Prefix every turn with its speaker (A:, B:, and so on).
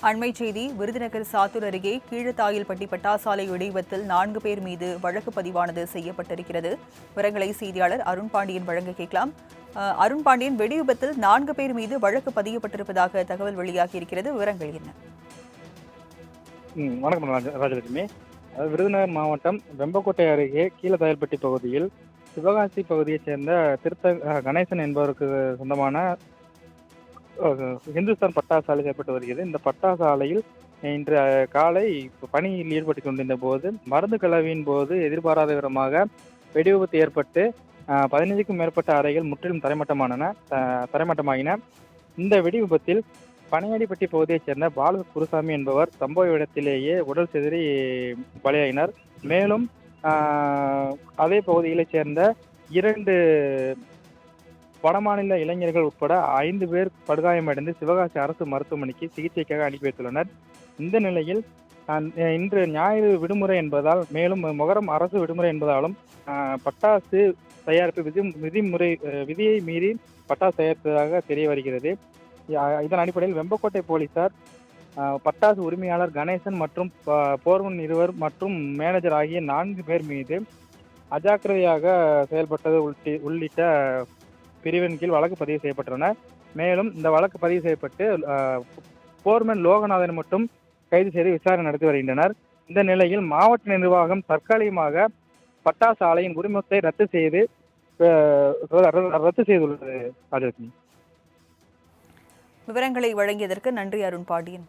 A: அண்மை செய்தி விருதுநகர் சாத்தூர் அருகே கீழத்தாயில்பட்டி பட்டாசாலை இடைவத்தில் நான்கு பேர் மீது வழக்கு பதிவானது செய்யப்பட்டிருக்கிறது. விவரங்களை செய்தியாளர் அருண் பாண்டியன் வழங்க கேட்கலாம். அஹ், அருண் பாண்டியன் வெடி விபத்தில் நான்கு பேர் மீது வழக்கு பதியப்பட்டிருப்பதாக தகவல் வெளியாகியிருக்கிறது. விவரங்கள் என்ன?
B: வணக்கம் ராஜலட்சுமி. விருதுநகர் மாவட்டம் வெம்பக்கோட்டை அருகே கீழதயல்பட்டி பகுதியில் சிவகாசி பகுதியைச் சேர்ந்த திருத்த அஹ், கணேசன் என்பவருக்கு சொந்தமான இந்துஸ்தான் பட்டாசு ஆலை செயல்பட்டு வருகிறது. இந்த பட்டாசு ஆலையில் இன்று காலை பணியில் ஈடுபட்டு கொண்டிருந்த போது மருந்து கலவையின் போது எதிர்பாராத விதமாக வெடி விபத்து ஏற்பட்டு பதினைஞ்சுக்கும் மேற்பட்ட அறைகள் முற்றிலும் தரைமட்டமானன தரைமட்டமாகின இந்த வெடி விபத்தில் பனையாடிப்பட்டி பகுதியைச் சேர்ந்த பால குருசாமி என்பவர் சம்பவ இடத்திலேயே உடல் சிதறி பலியாகினார் மேலும் அதே பகுதிகளைச் சேர்ந்த இரண்டு வடமாநில இளைஞர்கள் உட்பட ஐந்து பேர் படுகாயமடைந்து சிவகாசி அரசு மருத்துவமனைக்கு சிகிச்சைக்காக அனுப்பி வைத்துள்ளனர். இந்த நிலையில் இன்று ஞாயிறு விடுமுறை என்பதால் மேலும் மொகரம் அரசு விடுமுறை என்பதாலும் பட்டாசு தயாரிப்பு விதி விதிமுறை விதியை மீறி பட்டாசு தயாரிப்பதாக தெரிய வருகிறது. இதன் அடிப்படையில் வெம்பக்கோட்டை போலீசார் பட்டாசு உரிமையாளர் கணேசன் மற்றும் போர்வன் இருவர் மற்றும் மேனேஜர் ஆகிய நான்கு பேர் மீது அஜாக்கிரதையாக செயல்பட்டது உள்ளிட்ட பிரிவின் கீழ் வழக்கு பதிவு செய்யப்பட்டுள்ளன. மேலும் இந்த வழக்கு பதிவு செய்யப்பட்டு போர்மேன் போர்மன் லோகநாதன் மட்டும் கைது செய்து விசாரணை நடத்தி வருகின்றனர். இந்த நிலையில் மாவட்ட நிர்வாகம் தற்காலிகமாக பட்டாசு ஆலையின் உரிமத்தை ரத்து செய்து அஹ், ர- ரத்து செய்துள்ளது.
A: விவரங்களை வழங்கியதற்கு நன்றி அருண் பாண்டியன்.